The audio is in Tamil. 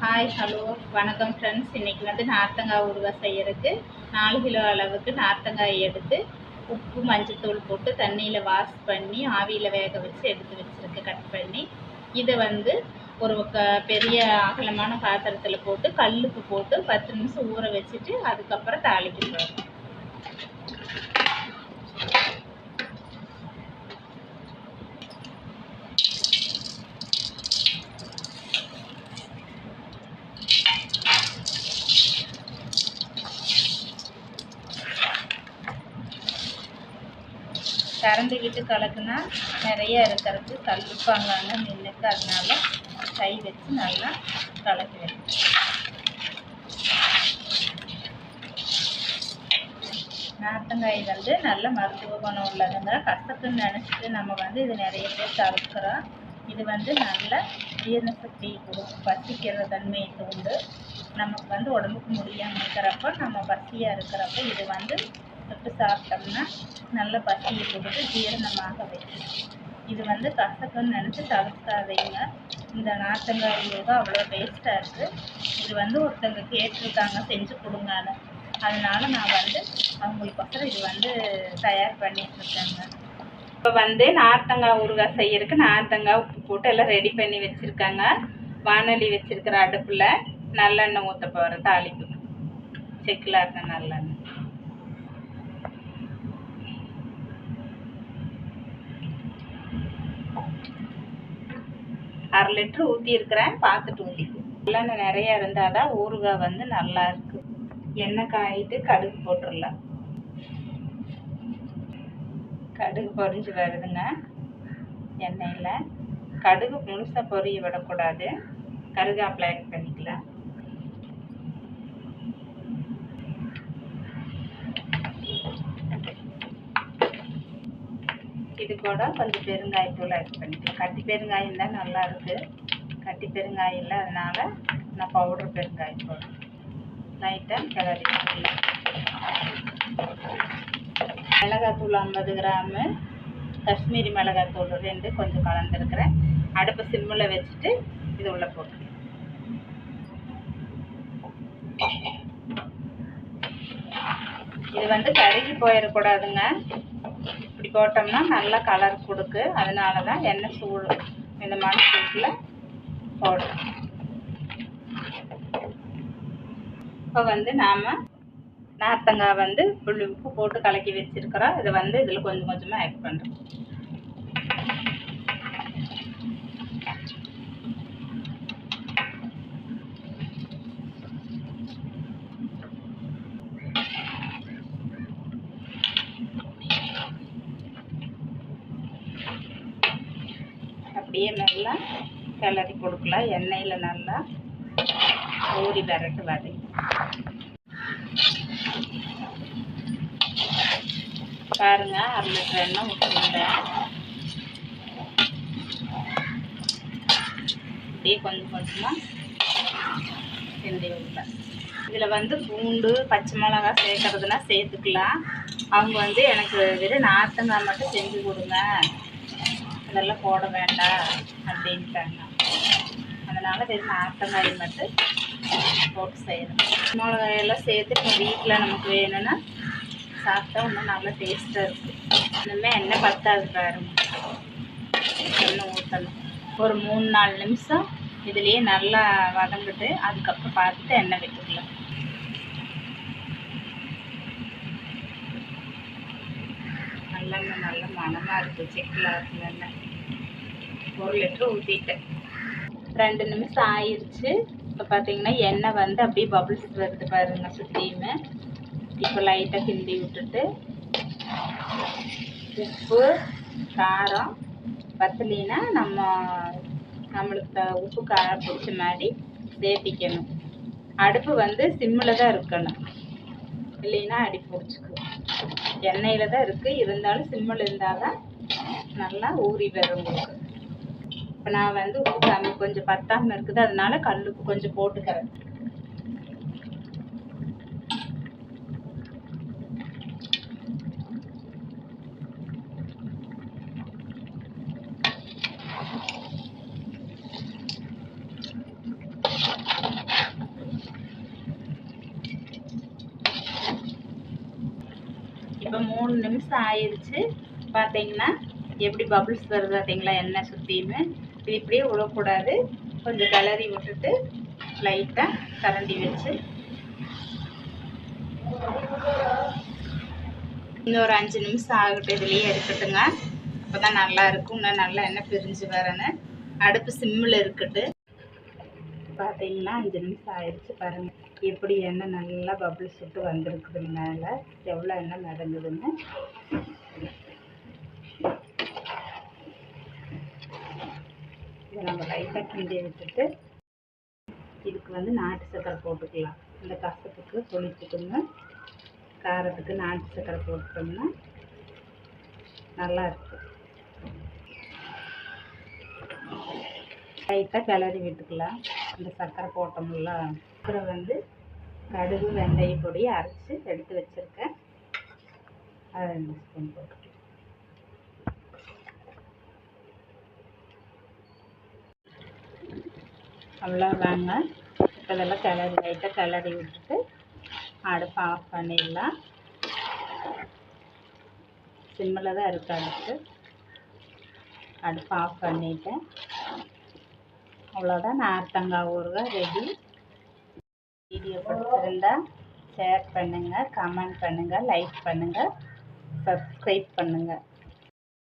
ஹாய் ஹலோ வணக்கம் ஃப்ரெண்ட்ஸ் இன்றைக்கி வந்து நார்த்தங்காய் ஊறுகாய் செய்யறதுக்கு நாலு கிலோ அளவுக்கு நார்த்தங்காய் எடுத்து உப்பு மஞ்சத்தூள் போட்டு தண்ணியில் வாஷ் பண்ணி ஆவியில் வேக வச்சு எடுத்து வச்சுருக்கு கட் பண்ணி. இதை வந்து ஒரு க பெரிய அகலமான பாத்திரத்தில் போட்டு கல்லுப்பு போட்டு பத்து நிமிஷம் ஊற வச்சுட்டு அதுக்கப்புறம் தாளிக்க போகிறோம் திறந்துக்கிட்டு கலக்குனா நிறைய இருக்கிறது கல்லுப்பாங்க நின்றுக்கு அதனால கை வச்சு நல்லா கலக்கி வைக்கணும் நார்த்தங்காய் வந்து நல்ல மருத்துவ குணம் உள்ளதுங்க. கசக்குன்னு நினச்சிட்டு நம்ம வந்து இது நிறைய பேர் தவிர்க்கிறோம். இது வந்து நல்ல ஜீரண சக்தி கொடுக்கும். பசிக்கிற தன்மையை தூண்டு நமக்கு வந்து உடம்புக்கு முடியாமல் இருக்கிறப்ப நம்ம பசியாக இருக்கிறப்ப இது வந்து தொட்டு சாப்பிட்டோம்னா நல்ல பசியை கொடுத்து ஜீரணமாக வைக்கும். இது வந்து கசக்குன்னு நினச்சி தவிர்க்காதீங்க. இந்த நார்த்தங்காய் யோகா அவ்வளோ டேஸ்ட்டாக இருக்குது இது வந்து ஒருத்தங்க கேட்டிருக்காங்க செஞ்சு கொடுங்கன்னு. அதனால நான் வந்து அவங்களுக்கொசரம் இது வந்து தயார் பண்ணிட்டுருக்கேங்க இப்போ வந்து நார்த்தங்காய் ஊறுகாய் செய்யறதுக்கு நார்த்தங்காய் உப்பு போட்டு எல்லாம் ரெடி பண்ணி வச்சுருக்காங்க. வானொலி வச்சுருக்கிற அடுப்பில் நல்லெண்ணெய் ஊற்ற போகிற தாளிப்பு. செக்கில் இருக்க நல்லெண்ணெய். அரை லிட்டர் ஊற்றிருக்கிறேன் பார்த்துட்டு ஊற்றிக்கும் நல்லெண்ணெய் நிறையா இருந்தால் தான் ஊறுகாய் வந்து நல்லா இருக்கு. எண்ணெய் காயிட்டு கடுகு போட்டுடலாம். கடுகு பொரிஞ்சு வருதுங்க. எண்ணெயில். கடுகு முழுசாக பொரிய விடக்கூடாது. கருகாப்பில் ஆட் பண்ணிக்கலாம். இது கூட கொஞ்சம் பெருங்காயத்தூள் ஆட் பண்ணிக்கலாம். கட்டி பெருங்காயம் தான் நல்லா இருக்கு கட்டி பெருங்காயம் இல்லை அதனால நான் பவுடர் போடுறேன். லைட்டாக கிளறி மிளகாத்தூள் ஐம்பது கிராமு காஷ்மீரி மிளகாத்தூள் ரெண்டு கொஞ்சம் கலந்துருக்கிறேன். அடுப்பு சிம்மில் வச்சுட்டு இது உள்ளே போட்டு இது வந்து கருகி போயிடக்கூடாதுங்க. போட்டோம்னா நல்லா கலர் கொடுக்கு. அதனால தான் எண்ணெய் சூடு இந்த மாதிரி சூட்டில் போடுறோம். இப்போ வந்து நாம் நார்த்தங்காய் வந்து புள்ளி உப்பு போட்டு கலக்கி வச்சுருக்கிறோம். இதை வந்து இதில் கொஞ்சம் கொஞ்சமாக ஆட் பண்ணுறோம் அப்படியே நல்லா கிளறி கொடுக்கலாம். எண்ணெயில் நல்லா ஊறி விரட்டு வதை பாருங்க அரை லிட்டர் எண்ணெய் ஊற்றிருந்தேன் அப்படியே கொஞ்சம் கொஞ்சமாக செஞ்சு விட்டேன் இதில் வந்து பூண்டு பச்சை மிளகா சேர்க்கறதுனா சேர்த்துக்கலாம். அவங்க வந்து எனக்கு வெறும் நாத்தங்காய் மட்டும் செஞ்சு கொடுங்க. இதெல்லாம் போட வேண்டாம் அப்படின்ட்டாங்க. அதனால் வெறும் நார்த்தங்காய் மட்டும் போட்டு செய்யணும். மிளகாயெல்லாம் சேர்த்து இப்போ வீட்டில் நமக்கு வேணும்னா சாப்பிட்டா இன்னும் நல்லா டேஸ்ட்டாக இருக்கும். இனிமேல் எண்ணெய் பத்தாது பாருங்க. எண்ணெய் ஊற்றணும் ஒரு மூணு நாலு நிமிஷம் இதுலேயே நல்லா வதங்கிட்டு அதுக்கப்புறம் பார்த்துட்டு எண்ணெய் விட்டுக்கலாம். நல்லெண்ணெய் நல்ல மனமாக இருக்குது செக்கில் ஒரு லிட்டர் ஊற்றிட்டேன் ரெண்டு நிமிஷம் ஆயிடுச்சு இப்போ பார்த்தீங்கன்னா எண்ணெய் வந்து அப்படியே பபிள்ஸ் வருது பாருங்க சுற்றியுமே இப்போ லைட்டாக கிண்டி விட்டுட்டு உப்பு காரம் பத்தலினா நம்ம நம்மளுக்கு உப்பு காரம் பிடிச்ச மாதிரி சேர்த்திக்கணும். அடுப்பு வந்து சிம்மில் தான் இருக்கணும். இல்லைன்னா அடி பிடிச்சிக்கும் எண்ணெயில் தான் இருக்குது இருந்தாலும் சிம்மில் இருந்தால் தான் நல்லா ஊறி வரும் உங்களுக்கு. இப்போ நான் வந்து உப்பு கம்மி கொஞ்சம் பத்தாமல் இருக்குது. அதனால கல்லுப்பு கொஞ்சம் போட்டுக்கிறேன். மூணு நிமிஷம் ஆயிடுச்சு பார்த்தீங்கன்னா எப்படி பபுள்ஸ் வருது பார்த்தீங்களா எண்ணெய் சுற்றியுமே இது இப்படியே விடக்கூடாது கொஞ்சம் கிளறி விட்டுட்டு லைட்டாக கரண்டி வச்சு. இன்னும் ஒரு அஞ்சு நிமிஷம் ஆகட்டும் இதுலேயே இருக்கட்டுங்க. அப்போ தான் நல்லா இருக்கும். இன்னும் நல்லா எண்ணெய் பிரிஞ்சு வரணும் அடுப்பு சிம்மில் இருக்கட்டு பார்த்தீங்கன்னா அஞ்சு நிமிஷம் ஆயிடுச்சு பாருங்கள் எப்படி எண்ணெய் நல்லா பபிள்ஸ் விட்டு வந்திருக்குதுங்க மேலே எவ்வளோ எண்ணெய் மிதங்குதுன்னு. இதை நம்ம லைட்டாக கிண்டி விட்டுட்டு இதுக்கு வந்து நாட்டு சக்கரை போட்டுக்கலாம். இந்த கசப்புக்கு தொளிச்சுக்கோங்க காரத்துக்கு நாட்டு சக்கரை போட்டுட்டோம்னா நல்லா இருக்கும். லைட்டாக கிளறி விட்டுக்கலாம். இந்த சர்க்கரை போட்டோம்ல. அப்புறம் வந்து கடுகு வெந்தய பொடி அரைச்சி எடுத்து வச்சுருக்கேன். அதை ரெண்டு ஸ்பூன் போட்டு அவ்வளோதாங்க இப்போ இதெல்லாம் கிளறி லைட்டாக கிளறி விட்டுட்டு அடுப்பு ஆஃப் பண்ணிடலாம். சிம்மில் தான் இருக்கு அடுப்பு. அடுப்பு ஆஃப் பண்ணிவிட்டேன் அவ்வளோதான் நார்த்தங்காய் ஊறுகாய் ரெடி வீடியோ பிடிச்சிருந்தா ஷேர் பண்ணுங்கள் கமெண்ட் பண்ணுங்கள் லைக் பண்ணுங்கள் சப்ஸ்கிரைப் பண்ணுங்கள்